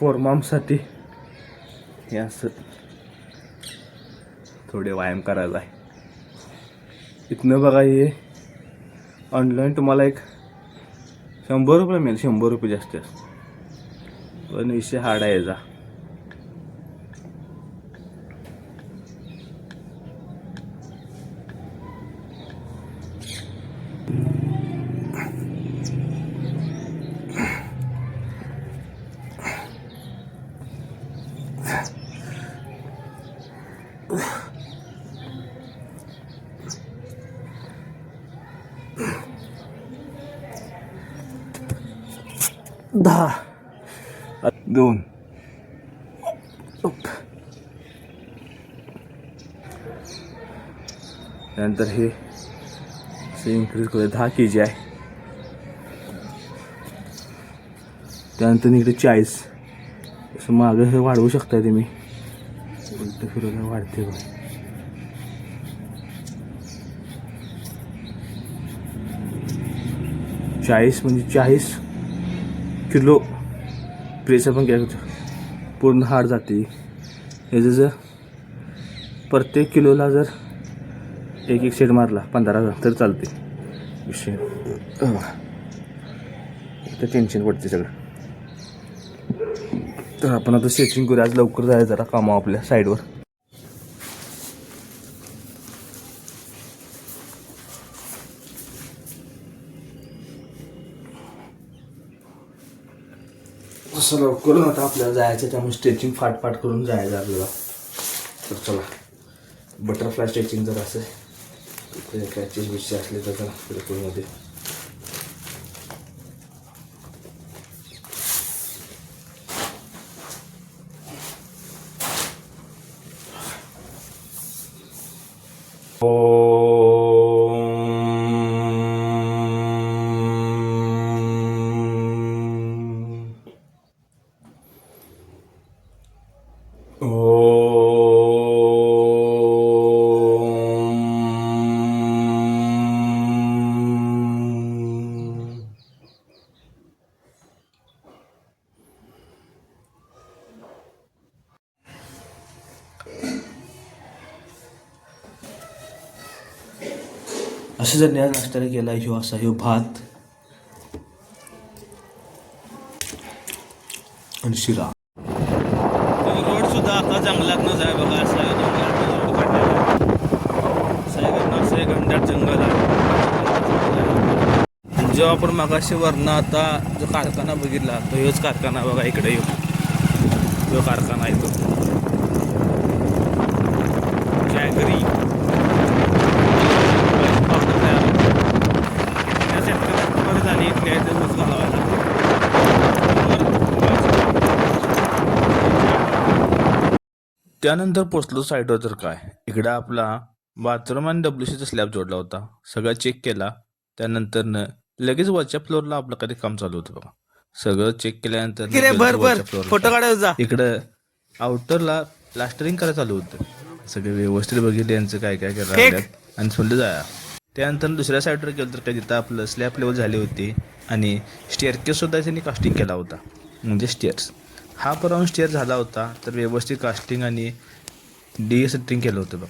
फोरमामसाठी हे असं थोडे व्यायाम करायला आहे. इथनं बघा हे ऑनलाईन तुम्हाला एक शंभर रुपये मिळेल शंभर रुपये जास्त. पण विषय हाड आहे याचा. दहा. दोन. त्यानंतर हे इन्क्रीज करूया दहा के जी आहे. त्यानंतर इकडे चाळीस. असं मागं हे वाढवू शकता तुम्ही. उलट फिरवलं वाढते बघ. चाळीस म्हणजे चाळीस. किलो प्रेस पण काय करतो पूर्ण हाड जाते. याचं जर प्रत्येक किलोला जर एक एक सेट मारला पंधरा हजार तर चालते. विषय. तर टेन्शन पडते सगळं. तर आपण आता सेटिंग करूया. आज लवकर जायचं जरा कामं आपल्या साईडवर तसं लवकर आता आपल्याला जायचं त्यामुळे स्ट्रेचिंग फाटफाट करून जायचं आपल्याला. तर चला बटरफ्लाय स्ट्रेचिंग जर असेल तिथे कॅचेस बिचचे असले तर जरा बिलकुलमध्ये असं जर न्याय नाश्त्याला केला ह्यो असा ह्यो भात आणि शिरा. सुद्धा आता जंगलातनंच आहे बघा असं आहे. रोड काढलेला घंट्यात जंगल आहे. आणि जेव्हा आपण मगाशी वरनं आता जो कारखाना बघितला तो योच कारखाना बघा इकडे येऊ जो कारखाना आहे तो. जॅगरी त्यानंतर पोचलो साईडवर तर काय? इकडं आपला बाथरूम आणि डब्ल्यू सीचा स्लॅब जोडला होता. सगळं चेक केला. त्यानंतरनं लगेच वरच्या फ्लोअरला आपलं कधी काम चालू होतं बघा. सगळं चेक केल्यानंतर फोटो काढायचा जा. इकडं आउटरला प्लास्टरिंग करायला चालू होतं. सगळे व्यवस्थित बघितले यांचं काय काय करायला आणि सोडलं जाया त्यानंतर दुसऱ्या साईडवर गेलं तर काय तिथं आपलं स्लॅब लेवल झाली होती. आणि स्टेअरकेस सुद्धा त्यांनी कास्टिंग केला होता. म्हणजे स्टेअर्स हा पर्यंत स्टेअर झाला होता तर व्यवस्थित कास्टिंग आणि डी सेटिंग केलं होतं बघ.